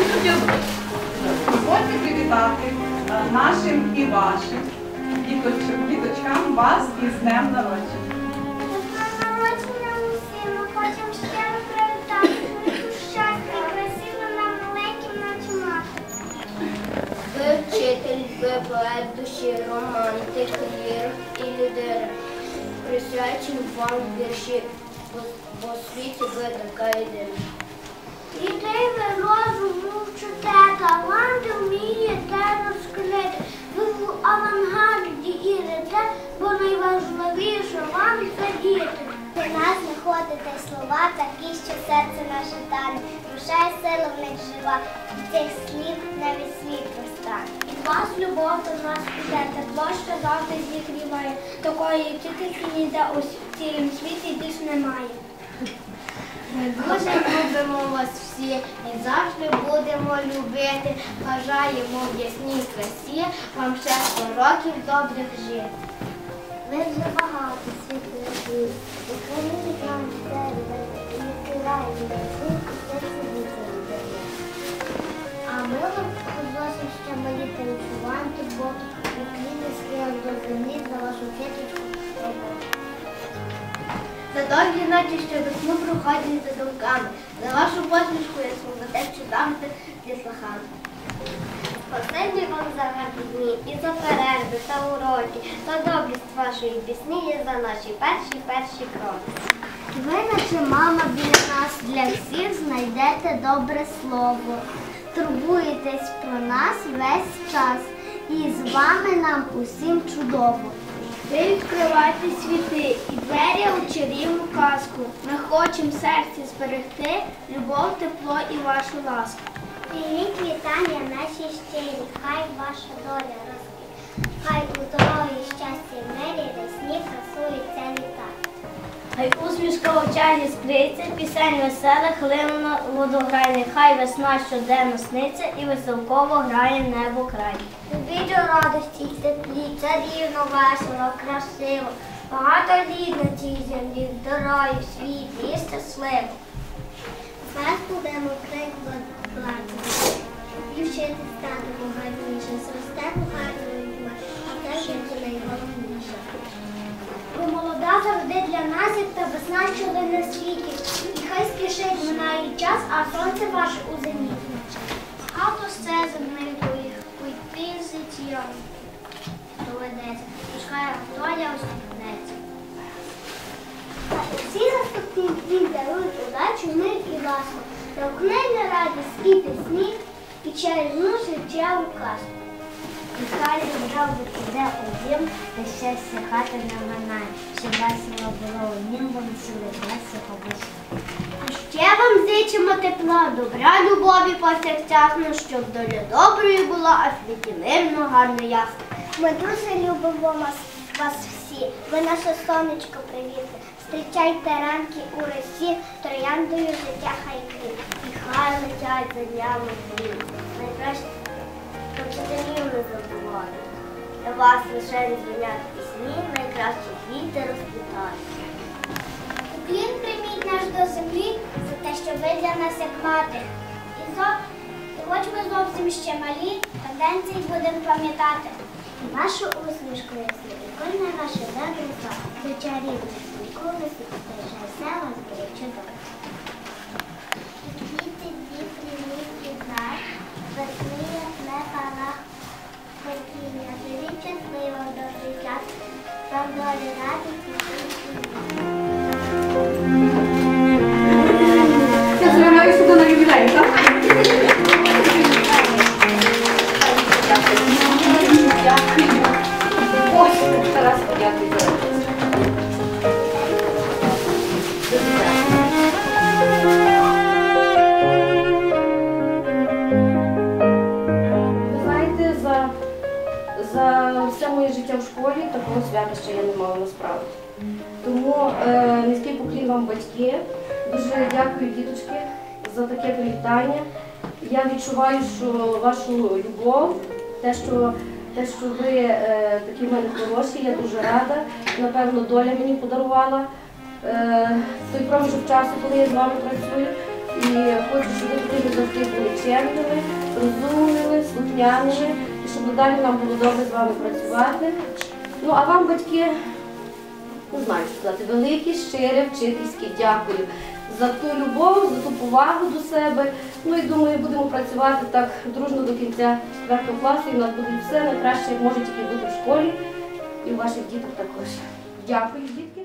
сідай. Дозвольте привітати е, нашим і вашим діточ- діточкам вас із днем народження. Народження усім, ми привітати, красиво нам маленьким начинати. Ви вчитель, ви поет душі, романтик, лір і лідер. Присвячені вам вірші, бо, світі ви така ідея. Ви вчите, таланти вмієте розкрити. Ви в авангарді ідете, бо найважливіше вам це діти. Для нас знаходите слова такі, що серце наше тане. Душа і сила в них жива, від цих слів навіть світ розтане. Від вас любов до нас іде, тепло, що завжди зігріває. Такої вчительки ніде у цілім світі більш немає. Ми дуже любимо вас всі і завжди будемо любити. Бажаємо в ясній красі вам ще сто років добрих жити. Ви вже багато світлих, Україні нам серце, і відкриваємо і дітей. А ми вам зовсім ще малі танцюванти, бо Україні довгі ночі, що до сну проходять за думками. За вашу посмішку я що завжди діслахами. Спасибі вам за гарні дні і за перерви та уроки, за доблість вашої пісні і за наші перші перші кроки. Ви, наче мама біля нас, для всіх знайдете добре слово. Турбуєтесь про нас весь час, і з вами нам усім чудово. Ви відкриваєте світи і двері у чарівну казку. Ми хочемо серці зберегти любов, тепло і вашу ласку. Прийміть вітання наші щирі, хай ваша доля росте, хай у здоров'ї щастя і мирі весні красується літа. Хай усмішка в очах іскриться, пісень веселих хлинула водограй. Хай весна щоденно сниться і веселково грає небо край. Любіть у радості й теплі, царівно, весело, красиво, багато літ на цій землі, здоров'я, світлі і щасливо. Вас будемо приклад плати, і вчити станемо гарніше, зростемо гарною людьми, а те життя найголовніше. Бо молода завжди для нас, як та весна, що на світі. І хай спішить минає час, а сонце ваше у зеніті. Хато все земних твоїх, уйти з життя доведеться, пускай доля усміхнеться. Та усі наступні дні дарують удачу, мир і ласку, Навкнення радість і пісні, і чарівну життєву казку. І хай добро піде у дім, та щастя хати не минає, щоб весело було у нім, сили весело вийшло. А ще вам зичимо тепла, добра, любові повсякчасно, щоб доля доброю була, а світі мирно, гарно, ясно. Ми дуже любимо вас, вас всі. Ви наше сонечко привітне. Зустрічайте ранки у росі, трояндою життя хай квіт. І хай летять за днями. Найкраще. Для вас лише звінять пісні, найкраще квіти розквітають. Уклін прийміть наш до землі за те, що ви для нас як мати. І, зо... і хоч ми зовсім ще малі, тенденції будемо пам'ятати. І вашу усмішку ясну, і кожне ваше добре слово, до чарівних ніколи все вас буде чудово. Низький поклін вам батьки. Дуже дякую, діточки, за таке привітання. Я відчуваю, що вашу любов, те, що, те, що ви е, такі в мене хороші, я дуже рада. Напевно, доля мені подарувала е, той проміжок часу, коли я з вами працюю. І хочу, щоб ви потрібно завжди були чемними, розумними, слухняними, і щоб далі нам було добре з вами працювати. Ну а вам, батьки, не знаю, що сказати, велике, щире, вчительське дякую за ту любов, за ту повагу до себе. Ну і думаю, будемо працювати так дружно до кінця 4 класу, і в нас буде все найкраще, як може тільки бути в школі, і у ваших діток також. Дякую, діти.